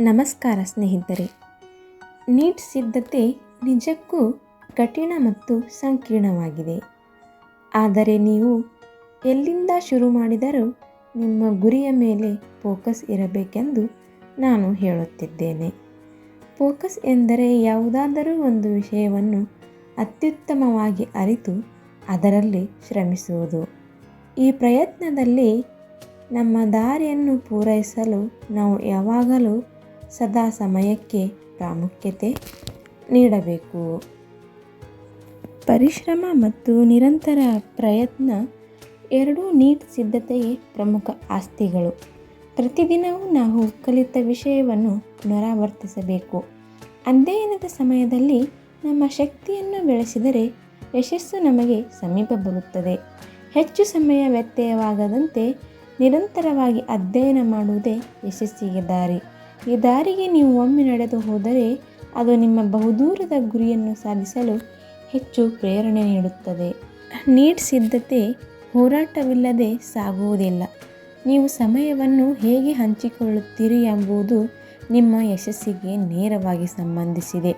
ನಮಸ್ಕಾರ ಸ್ನೇಹಿತರೆ. ನೀಟ್ ಸಿದ್ಧತೆ ನಿಜಕ್ಕೂ ಕಠಿಣ ಮತ್ತು ಸಂಕೀರ್ಣವಾಗಿದೆ. ಆದರೆ ನೀವು ಎಲ್ಲಿಂದ ಶುರು ಮಾಡಿದರೂ ನಿಮ್ಮ ಗುರಿಯ ಮೇಲೆ ಫೋಕಸ್ ಇರಬೇಕೆಂದು ನಾನು ಹೇಳುತ್ತಿದ್ದೇನೆ. ಫೋಕಸ್ ಎಂದರೆ ಯಾವುದಾದರೂ ಒಂದು ವಿಷಯವನ್ನು ಅತ್ಯುತ್ತಮವಾಗಿ ಅರಿತು ಅದರಲ್ಲಿ ಶ್ರಮಿಸುವುದು. ಈ ಪ್ರಯತ್ನದಲ್ಲಿ ನಮ್ಮ ದಾರಿಯನ್ನು ಪೂರೈಸಲು ನಾವು ಯಾವಾಗಲೂ ಸದಾ ಸಮಯಕ್ಕೆ ಪ್ರಾಮುಖ್ಯತೆ ನೀಡಬೇಕು. ಪರಿಶ್ರಮ ಮತ್ತು ನಿರಂತರ ಪ್ರಯತ್ನ ಎರಡೂ ನೀಟ್ ಸಿದ್ಧತೆಯೇ ಪ್ರಮುಖ ಆಸ್ತಿಗಳು. ಪ್ರತಿದಿನವೂ ನಾವು ಕಲಿತ ವಿಷಯವನ್ನು ಪುನರಾವರ್ತಿಸಬೇಕು. ಅಧ್ಯಯನದ ಸಮಯದಲ್ಲಿ ನಮ್ಮ ಶಕ್ತಿಯನ್ನು ಬೆಳೆಸಿದರೆ ಯಶಸ್ಸು ನಮಗೆ ಸಮೀಪ ಬರುತ್ತದೆ. ಹೆಚ್ಚು ಸಮಯ ವ್ಯತ್ಯಯವಾಗದಂತೆ ನಿರಂತರವಾಗಿ ಅಧ್ಯಯನ ಮಾಡುವುದೇ ಯಶಸ್ಸಿಗೆ ದಾರಿ. ಈ ದಾರಿಗೆ ನೀವು ಒಮ್ಮೆ ನಡೆದು ಹೋದರೆ ಅದು ನಿಮ್ಮ ಬಹುದೂರದ ಗುರಿಯನ್ನು ಸಾಧಿಸಲು ಹೆಚ್ಚು ಪ್ರೇರಣೆ ನೀಡುತ್ತದೆ. ನೀಟ್ ಸಿದ್ಧತೆ ಹೋರಾಟವಿಲ್ಲದೆ ಸಾಗುವುದಿಲ್ಲ. ನೀವು ಸಮಯವನ್ನು ಹೇಗೆ ಹಂಚಿಕೊಳ್ಳುತ್ತೀರಿ ಎಂಬುದು ನಿಮ್ಮ ಯಶಸ್ಸಿಗೆ ನೇರವಾಗಿ ಸಂಬಂಧಿಸಿದೆ.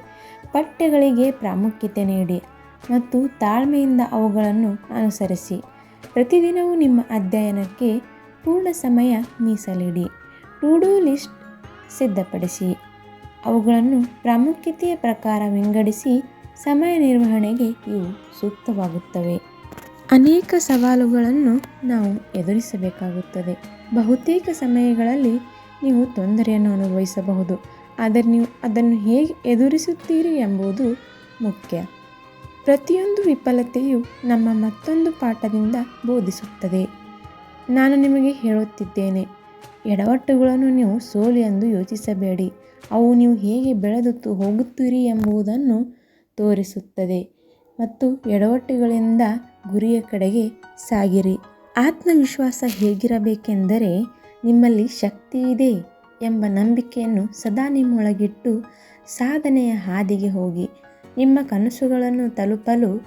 ಪಠ್ಯಗಳಿಗೆ ಪ್ರಾಮುಖ್ಯತೆ ನೀಡಿ ಮತ್ತು ತಾಳ್ಮೆಯಿಂದ ಅವುಗಳನ್ನು ಅನುಸರಿಸಿ. ಪ್ರತಿದಿನವೂ ನಿಮ್ಮ ಅಧ್ಯಯನಕ್ಕೆ ಪೂರ್ಣ ಸಮಯ ಮೀಸಲಿಡಿ. ಟು ಡೂ ಲಿಸ್ಟ್ ಸಿದ್ಧಪಡಿಸಿ. ಅವುಗಳನ್ನು ಪ್ರಾಮುಖ್ಯತೆಯ ಪ್ರಕಾರ ವಿಂಗಡಿಸಿ ಸಮಯ ನಿರ್ವಹಣೆಗೆ ಇವು ಸೂಕ್ತವಾಗುತ್ತವೆ. ಅನೇಕ ಸವಾಲುಗಳನ್ನು ನಾವು ಎದುರಿಸಬೇಕಾಗುತ್ತದೆ. ಬಹುತೇಕ ಸಮಯಗಳಲ್ಲಿ ನೀವು ತೊಂದರೆಯನ್ನು ಅನುಭವಿಸಬಹುದು. ಆದರೆ ನೀವು ಅದನ್ನು ಹೇಗೆ ಎದುರಿಸುತ್ತೀರಿ ಎಂಬುದು ಮುಖ್ಯ. ಪ್ರತಿಯೊಂದು ವಿಫಲತೆಯು ನಮ್ಮ ಮತ್ತೊಂದು ಪಾಠದಿಂದ ಬೋಧಿಸುತ್ತದೆ. ನಾನು ನಿಮಗೆ ಹೇಳುತ್ತಿದ್ದೇನೆ. ಎಡವಟ್ಟುಗಳನ್ನು ನೀವು ಸೋಲು ಎಂದು ಯೋಚಿಸಬೇಡಿ. ಅವು ನೀವು ಹೇಗೆ ಬೆಳೆದು ಹೋಗುತ್ತೀರಿ ಎಂಬುದನ್ನು ತೋರಿಸುತ್ತದೆ. ಮತ್ತು ಎಡವಟ್ಟುಗಳಿಂದ ಗುರಿಯ ಕಡೆಗೆ ಸಾಗಿರಿ. ಆತ್ಮವಿಶ್ವಾಸ ಹೇಗಿರಬೇಕೆಂದರೆ ನಿಮ್ಮಲ್ಲಿ ಶಕ್ತಿ ಇದೆ ಎಂಬ ನಂಬಿಕೆಯನ್ನು ಸದಾ ನಿಮ್ಮೊಳಗಿಟ್ಟು ಸಾಧನೆಯ ಹಾದಿಗೆ ಹೋಗಿ. ನಿಮ್ಮ ಕನಸುಗಳನ್ನು ತಲುಪಲು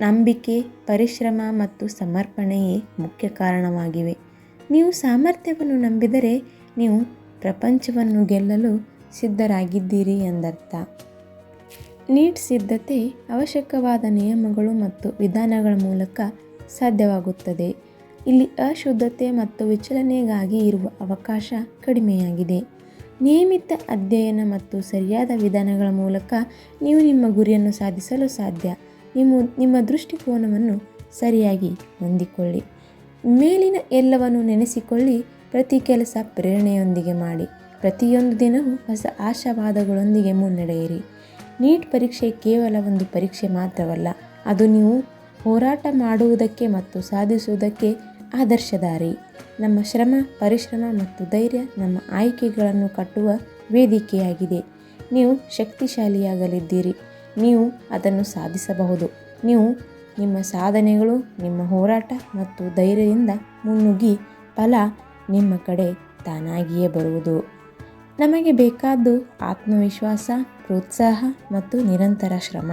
ನಂಬಿಕೆ, ಪರಿಶ್ರಮ ಮತ್ತು ಸಮರ್ಪಣೆಯೇ ಮುಖ್ಯ ಕಾರಣವಾಗಿವೆ. ನೀವು ಸಾಮರ್ಥ್ಯವನ್ನು ನಂಬಿದರೆ ನೀವು ಪ್ರಪಂಚವನ್ನು ಗೆಲ್ಲಲು ಸಿದ್ಧರಾಗಿದ್ದೀರಿ ಎಂದರ್ಥ. ನೀಟ್ ಸಿದ್ಧತೆ ಅವಶ್ಯಕವಾದ ನಿಯಮಗಳು ಮತ್ತು ವಿಧಾನಗಳ ಮೂಲಕ ಸಾಧ್ಯವಾಗುತ್ತದೆ. ಇಲ್ಲಿ ಅಶುದ್ಧತೆ ಮತ್ತು ವಿಚಲನೆಗಾಗಿ ಇರುವ ಅವಕಾಶ ಕಡಿಮೆಯಾಗಿದೆ. ನಿಯಮಿತ ಅಧ್ಯಯನ ಮತ್ತು ಸರಿಯಾದ ವಿಧಾನಗಳ ಮೂಲಕ ನೀವು ನಿಮ್ಮ ಗುರಿಯನ್ನು ಸಾಧಿಸಲು ಸಾಧ್ಯ. ನಿಮ್ಮ ನಿಮ್ಮ ದೃಷ್ಟಿಕೋನವನ್ನು ಸರಿಯಾಗಿ ಹೊಂದಿಕೊಳ್ಳಿ. ಮೇಲಿನ ಎಲ್ಲವನ್ನು ನೆನೆಸಿಕೊಳ್ಳಿ, ಪ್ರತಿ ಕೆಲಸ ಪ್ರೇರಣೆಯೊಂದಿಗೆ ಮಾಡಿ. ಪ್ರತಿಯೊಂದು ದಿನವೂ ಹೊಸ ಆಶಾವಾದಗಳೊಂದಿಗೆ ಮುನ್ನಡೆಯಿರಿ. ನೀಟ್ ಪರೀಕ್ಷೆ ಕೇವಲ ಒಂದು ಪರೀಕ್ಷೆ ಮಾತ್ರವಲ್ಲ, ಅದು ನೀವು ಹೋರಾಟ ಮಾಡುವುದಕ್ಕೆ ಮತ್ತು ಸಾಧಿಸುವುದಕ್ಕೆ ಆದರ್ಶ ದಾರಿ ನಮ್ಮ ಶ್ರಮ, ಪರಿಶ್ರಮ ಮತ್ತು ಧೈರ್ಯ ನಮ್ಮ ಆಯ್ಕೆಗಳನ್ನು ಕಟ್ಟುವ ವೇದಿಕೆಯಾಗಿದೆ. ನೀವು ಶಕ್ತಿಶಾಲಿಯಾಗಲಿದ್ದೀರಿ. ನೀವು ಅದನ್ನು ಸಾಧಿಸಬಹುದು. ನೀವು ನಿಮ್ಮ ಸಾಧನೆಗಳು, ನಿಮ್ಮ ಹೋರಾಟ ಮತ್ತು ಧೈರ್ಯದಿಂದ ಮುನ್ನುಗ್ಗಿ ಫಲ ನಿಮ್ಮ ಕಡೆ ತಾನಾಗಿಯೇ ಬರುವುದು. ನಮಗೆ ಬೇಕಾದ್ದು ಆತ್ಮವಿಶ್ವಾಸ, ಪ್ರೋತ್ಸಾಹ ಮತ್ತು ನಿರಂತರ ಶ್ರಮ.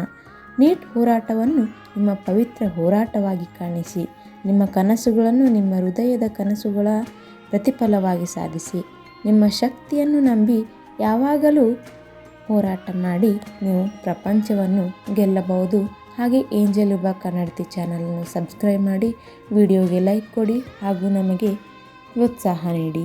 ನೀಟ್ ಹೋರಾಟವನ್ನು ನಿಮ್ಮ ಪವಿತ್ರ ಹೋರಾಟವಾಗಿ ಕಾಣಿಸಿ, ನಿಮ್ಮ ಕನಸುಗಳನ್ನು ನಿಮ್ಮ ಹೃದಯದ ಕನಸುಗಳ ಪ್ರತಿಫಲವಾಗಿ ಸಾಧಿಸಿ, ನಿಮ್ಮ ಶಕ್ತಿಯನ್ನು ನಂಬಿ ಯಾವಾಗಲೂ ಹೋರಾಟ ಮಾಡಿ ನೀವು ಪ್ರಪಂಚವನ್ನು ಗೆಲ್ಲಬಹುದು. ಹಾಗೆ ಏಂಜಲ್ ವಿಭಾ ಕನ್ನಡತಿ ಚಾನಲನ್ನು ಸಬ್ಸ್ಕ್ರೈಬ್ ಮಾಡಿ ವಿಡಿಯೋಗೆ ಲೈಕ್ ಕೊಡಿ ಹಾಗೂ ನಮಗೆ ಪ್ರೋತ್ಸಾಹ ನೀಡಿ.